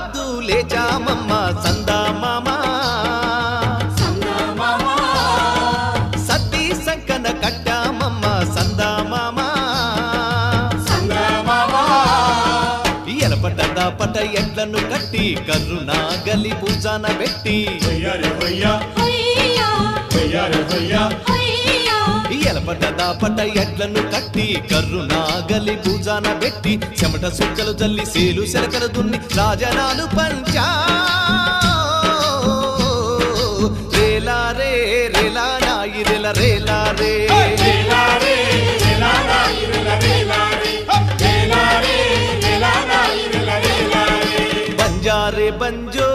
లేచామమ్మ సందా మామా సద్ది సంకన కట్టామమ్మ సందా మామా ఎలపట దాపట ఎడ్లను కట్టి కర్రునా గలి పూజాన పెట్టి. చెమట దాపట ఎడ్లను కట్టి కర్రు నాగలి భూజాన పెట్టి చెమట సుక్కలు జల్లి సేలు శరకలు దున్ని రాజనాలు పంచా. రేలా రే రేలా నాయి రేల రేలా రే. బంజారే బంజో